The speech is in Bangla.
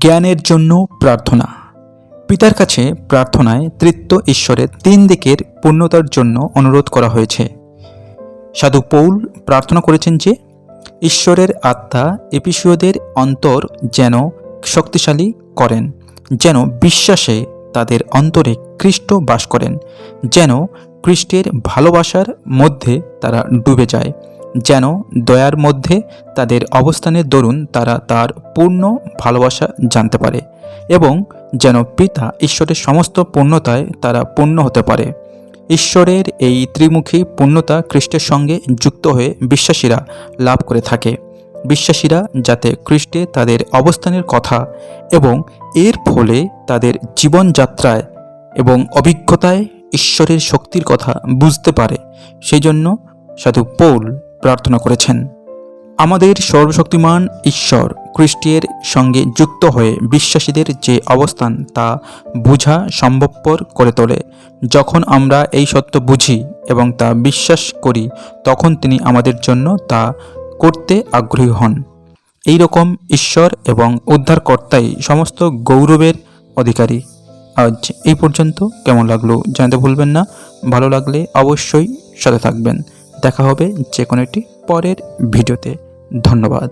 জ্ঞানের জন্য প্রার্থনা। পিতার কাছে প্রার্থনায় তৃত্ব ঈশ্বরের তিন দিকের পূর্ণতার জন্য অনুরোধ করা হয়েছে। সাধু পৌল প্রার্থনা করেছেন যে, ঈশ্বরের আত্মা এপিসীয়দের অন্তর যেন শক্তিশালী করেন, যেন বিশ্বাসে তাদের অন্তরে খ্রিস্ট বাস করেন, যেন খ্রিস্টের ভালোবাসার মধ্যে তারা ডুবে যায়। যেন দয়ার মধ্যে তাদের অবস্থানের দরুন তারা তার পূর্ণ ভালোবাসা জানতে পারে এবং যেন পিতা ঈশ্বরের সমস্ত পূর্ণতায় তারা পূর্ণ হতে পারে। ঈশ্বরের এই ত্রিমুখী পূর্ণতা খ্রিস্টের সঙ্গে যুক্ত হয়ে বিশ্বাসীরা লাভ করে থাকে। বিশ্বাসীরা যাতে খ্রিস্টে তাদের অবস্থানের কথা এবং এর ফলে তাদের জীবনযাত্রায় এবং অভিজ্ঞতায় ঈশ্বরের শক্তির কথা বুঝতে পারে। সেই জন্য সাধু পৌল প্রার্থনা করেছেন। আমাদের সর্বশক্তিমান ঈশ্বর খ্রিস্টের সঙ্গে যুক্ত হয়ে বিশ্বাসীদের যে অবস্থান তা বোঝা সম্ভবপর করে তোলে। যখন আমরা এই সত্য বুঝি এবং তা বিশ্বাস করি, তখন তিনি আমাদের জন্য তা করতে আগ্রহী হন। এই রকম ঈশ্বর এবং উদ্ধারকর্তাই সমস্ত গৌরবের অধিকারী। আজ এই পর্যন্ত কেমন লাগল জানতে ভুলবেন না। ভালো লাগলে অবশ্যই সাথে থাকবেন। দেখা হবে যে কোনো একটি পরের ভিডিওতে। ধন্যবাদ।